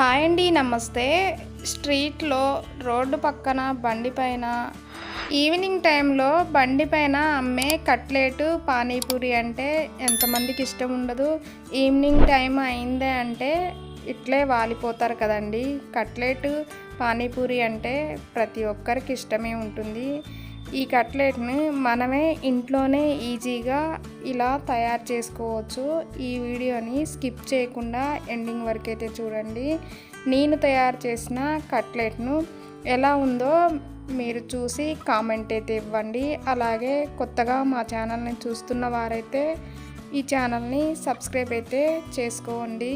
Hi అండి నమస్తే. స్ట్రీట్లో రోడ్డు పక్కన బండి పైన. ఈవినింగ్ టైంలో బండి పైన అమ్మే కట్లెట్ పానీపూరి అంటే ఎంతమందికి ఇష్టం ఉండదు. ఈవినింగ్ టైం అయిందే అంటే ఇట్లే వాలిపోతారు కదండి. కట్లెట్ పానీపూరి అంటే ప్రతి ఒక్కరికి ఇష్టమే ఉంటుంది. ఈ కట్లెట్ని మనమే ఇంట్లోనే ఈజీగా ఇలా తయారు చేసుకోవచ్చు. ఈ వీడియోని స్కిప్ చేయకుండా ఎండింగ్ వరకు అయితే చూడండి. నేను తయారు చేసిన కట్లెట్ను ఎలా ఉందో మీరు చూసి కామెంట్ అయితే ఇవ్వండి. అలాగే కొత్తగా మా ఛానల్ని చూస్తున్న వారైతే ఈ ఛానల్ని సబ్స్క్రైబ్ అయితే చేసుకోండి.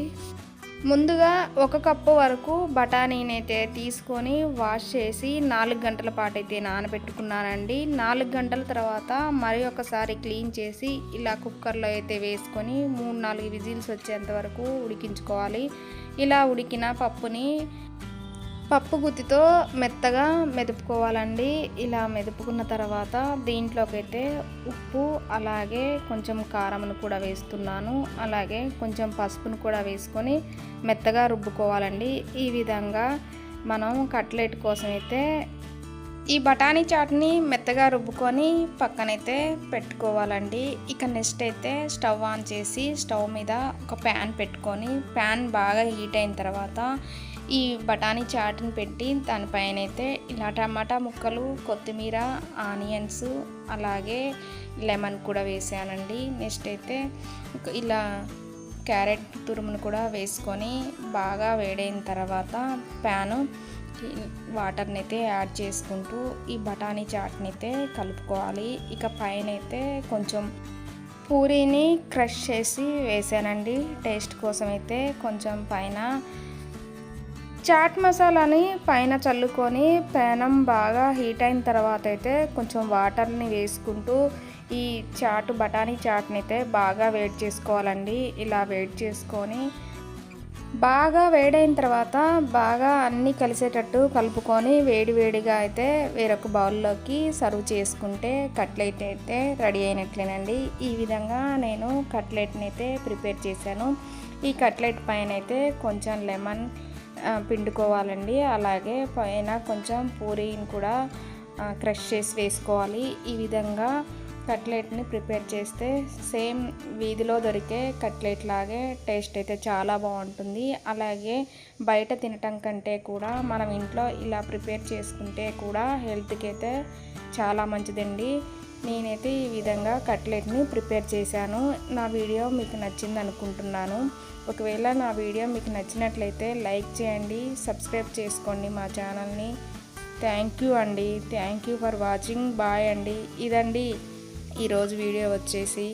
ముందుగా ఒక కప్పు వరకు బఠానీనైతే తీసుకొని వాష్ చేసి నాలుగు గంటల పాటు అయితే నానబెట్టుకున్నానండి. నాలుగు గంటల తర్వాత మరి ఒకసారి క్లీన్ చేసి ఇలా కుక్కర్లో అయితే వేసుకొని మూడు నాలుగు విజిల్స్ వచ్చేంత వరకు ఉడికించుకోవాలి. ఇలా ఉడికిన పప్పుని పప్పు గుత్తితో మెత్తగా మెదుపుకోవాలండి. ఇలా మెదుపుకున్న తర్వాత దీంట్లోకైతే ఉప్పు అలాగే కొంచెం కారంను కూడా వేస్తున్నాను. అలాగే కొంచెం పసుపును కూడా వేసుకొని మెత్తగా రుబ్బుకోవాలండి. ఈ విధంగా మనం కట్లెట్ కోసం అయితే ఈ బఠానీ చాట్ని మెత్తగా రుబ్బుకొని పక్కనైతే పెట్టుకోవాలండి. ఇక నెక్స్ట్ అయితే స్టవ్ ఆన్ చేసి స్టవ్ మీద ఒక ప్యాన్ పెట్టుకొని ప్యాన్ బాగా హీట్ అయిన తర్వాత ఈ బఠానీ చాట్ని పెట్టి దానిపైన అయితే ఇలా టమాటా ముక్కలు కొత్తిమీర ఆనియన్స్ అలాగే లెమన్ కూడా వేసానండి. నెక్స్ట్ అయితే ఇలా క్యారెట్ తురుమును కూడా వేసుకొని బాగా వేడైన తర్వాత ప్యాను వాటర్ని అయితే యాడ్ చేసుకుంటూ ఈ బఠానీ చాట్ని అయితే కలుపుకోవాలి. ఇక పైన అయితే కొంచెం పూరీని క్రష్ చేసి వేసానండి. టేస్ట్ కోసం అయితే కొంచెం పైన చాట్ మసాలాని పైన చల్లుకొని పేనం బాగా హీట్ అయిన తర్వాత అయితే కొంచెం వాటర్ని వేసుకుంటూ ఈ చాటు బఠానీ చాట్ని అయితే బాగా వేడి చేసుకోవాలండి. ఇలా వేడి చేసుకొని బాగా వేడైన తర్వాత బాగా అన్నీ కలిసేటట్టు కలుపుకొని వేడి వేడిగా అయితే వేరొక బౌల్లోకి సర్వ్ చేసుకుంటే కట్లెట్ అయితే రెడీ అయినట్లేనండి. ఈ విధంగా నేను కట్లెట్ని అయితే ప్రిపేర్ చేశాను. ఈ కట్లెట్ పైన అయితే కొంచెం లెమన్ పిండుకోవాలండి. అలాగే పైన కొంచెం పూరీని కూడా క్రష్ చేసి వేసుకోవాలి. ఈ విధంగా కట్లెట్ని ప్రిపేర్ చేస్తే సేమ్ వీధిలో దొరికే కట్లెట్ లాగే టేస్ట్ అయితే చాలా బాగుంటుంది. అలాగే బయట తినటం కంటే కూడా మనం ఇంట్లో ఇలా ప్రిపేర్ చేసుకుంటే కూడా హెల్త్కి అయితే చాలా మంచిదండి. నేనైతే ఈ విధంగా కట్లెట్ని ప్రిపేర్ చేశాను. నా వీడియో మీకు నచ్చింది అనుకుంటున్నాను. ఒకవేళ నా వీడియో మీకు నచ్చినట్లయితే లైక్ చేయండి సబ్స్క్రైబ్ చేసుకోండి మా ఛానల్ని. థ్యాంక్ యూ అండి. Thank you for watching. Bye అండి. ఇదండి. ఈరోజు వీడియో వచ్చేసి